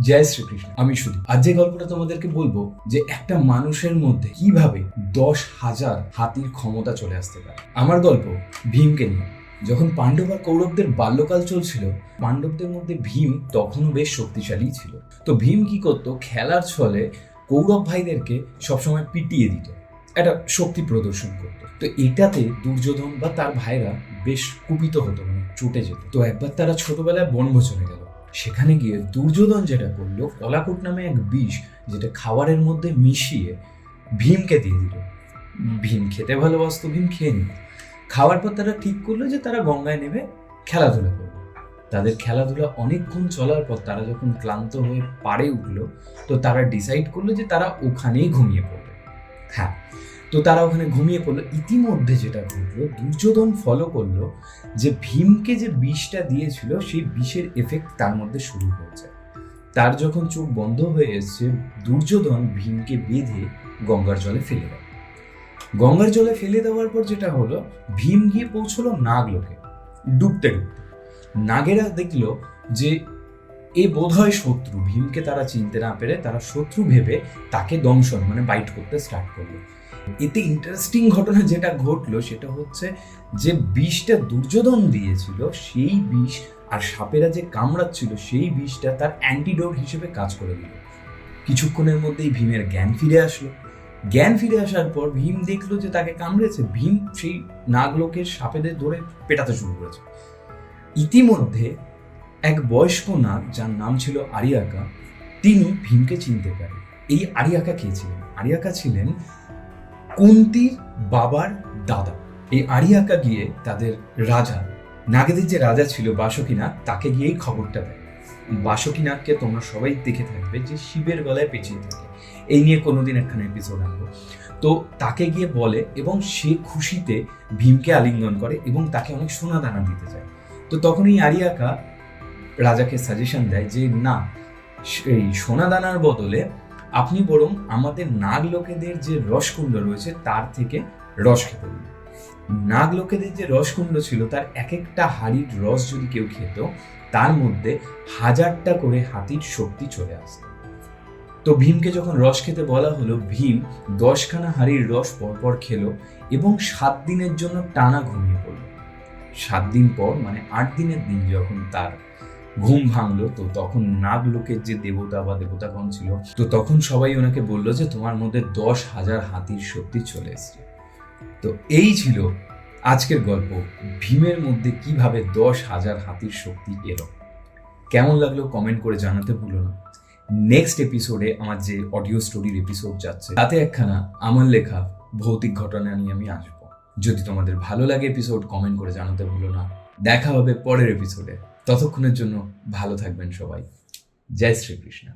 জয় শ্রীকৃষ্ণ। আমি শুধু আজ যে গল্পটা তোমাদেরকে বলব, যে একটা মানুষের মধ্যে কীভাবে দশ হাজার হাতির ক্ষমতা চলে আসতে পারে। আমার গল্প ভীমকে নিয়ে। যখন পাণ্ডব আর কৌরবদের বাল্যকাল চলছিল, পাণ্ডবদের মধ্যে ভীম তখনও বেশ শক্তিশালী ছিল। তো ভীম কি করতো, খেলার ছলে কৌরব ভাইদেরকে সবসময় পিটিয়ে দিত, একটা শক্তি প্রদর্শন করতো। তো এটাতে দুর্যোধন বা তার ভাইরা বেশ কুপিত হতো মানে চটে যেত। তো একবার তারা ছোটবেলায় বনভোজনে গেল। সেখানে গিয়ে দুর্যোধন যেটা করল, কলাকুট নামে এক বিষ যেটা খাবারের মধ্যে মিশিয়ে ভীমকে দিয়ে দিল। ভীম খেতে ভালোবাসতো, ভীম খেয়ে নিত খাওয়ার পর তারা ঠিক করল যে তারা গঙ্গায় নেমে খেলাধুলা করবে তাদের খেলাধুলা অনেকক্ষণ চলার পর তারা যখন ক্লান্ত হয়ে পাড়ে উঠল, তো তারা ডিসাইড করল যে তারা ওখানেই ঘুমিয়ে পড়বে। হ্যাঁ তো তারা ওখানে ঘুমিয়ে পড়ল। ইতিমধ্যে যেটা ঘটলো, দুর্যোধন ফলো করল যে ভীমকে যে বিষটা দিয়েছিল, সেই বিষের এফেক্ট তার মধ্যে শুরু হয়েছে। তার যখন চোখ বন্ধ হয়ে এসছে, দুর্যোধন ভীমকে বেঁধে গঙ্গার জলে ফেলে দেয়। গঙ্গার জলে ফেলে দেওয়ার পর যেটা হলো, ভীম গিয়ে পৌঁছলো নাগলোকে। ডুবতে ডুবতে। নাগেরা দেখল যে এ বোধহয় শত্রু। ভীমকে তারা চিনতে না পেরে তারা শত্রু ভেবে তাকে দংশন মানে বাইট করতে স্টার্ট করল। এতে ইন্টারেস্টিং ঘটনা যেটা ঘটলো সেটা হচ্ছে যে বিষটা দুর্যোধন দিয়েছিল, সেই বিষ আর সাপেরা যে কামড়াচ্ছিল, সেই বিষটা তার অ্যান্টিডোট হিসেবে কাজ করে দিল। কিছুক্ষণের মধ্যেই ভীমের জ্ঞান ফিরে আসলো। জ্ঞান ফিরে আসার পর ভীম দেখল যে তাকে কামড়েছে। ভীম সেই নাগলোকের সাপেদের ধরে পেটাতে শুরু করেছে। ইতিমধ্যে এক বয়স্ক নাগ যার নাম ছিল আরিয়াকা, তিনি ভীমকে চিনতে পারেন। এই আরিয়াকা কে ছিলেন? আরিয়াকা ছিলেন কুন্তির বাবার দাদা। এই আরিয়াকা গিয়ে তাদের রাজা, নাগেদের যে রাজা ছিল বাসকিনাথ তাকে গিয়েই খবরটা দেয়। বাসকিনাথকে তোমরা সবাই দেখে থাকবে যে শিবের গলায় পেঁচিয়ে থাকে। এই নিয়ে কোনোদিন একখানে এপিসোড আনব। তো তাকে গিয়ে বলে এবং সে খুশিতে ভীমকে আলিঙ্গন করে এবং তাকে অনেক সোনা দানা দিতে চায় তো তখন এই আরিয়াকা রাজাকে সাজেশন দেয় যে, না, এই সোনা দানার বদলে আপনি বরং আমাদের নাগ লোকেদের যে রসকুণ্ড রয়েছে, তার থেকে রস খেতে দিন। নাগ লোকেদের যে রসকুণ্ড ছিল, তার এক একটা হাড়ির রস যদি কেউ খেত, তার মধ্যে হাজারটা করে হাতির শক্তি চলে আসত। তো ভীমকে যখন রস খেতে বলা হলো, ভীম দশখানা হাড়ির রস পরপর খেলো এবং সাত দিনের জন্য টানা ঘুমিয়ে পড়ল। সাত দিন পর মানে আট দিনের দিন যখন তার ঘুম ভাঙলো, তো তখন নাগ লোকের যে দেবতা বা দেবতাগণ ছিল, তো তখন সবাই ওনাকে বলল যে, তোমার মধ্যে দশ হাজার হাতির শক্তি চলে এসছে। তো এই ছিল আজকের গল্প। ভীমের মধ্যে কীভাবে দশ হাজার হাতির শক্তি এলো? কেমন লাগল কমেন্ট করে জানাতে ভুলো না। নেক্সট এপিসোডে আমার যে অডিও স্টোরির এপিসোড যাচ্ছে, তাতে একখানা আমার লেখা ভৌতিক ঘটনা নিয়ে আমি আসব। যদি তোমাদের ভালো লাগে এপিসোড, কমেন্ট করে জানাতে ভুলো না। দেখা হবে পরের এপিসোডে। ততক্ষণের জন্য ভালো থাকবেন সবাই। জয় শ্রীকৃষ্ণ।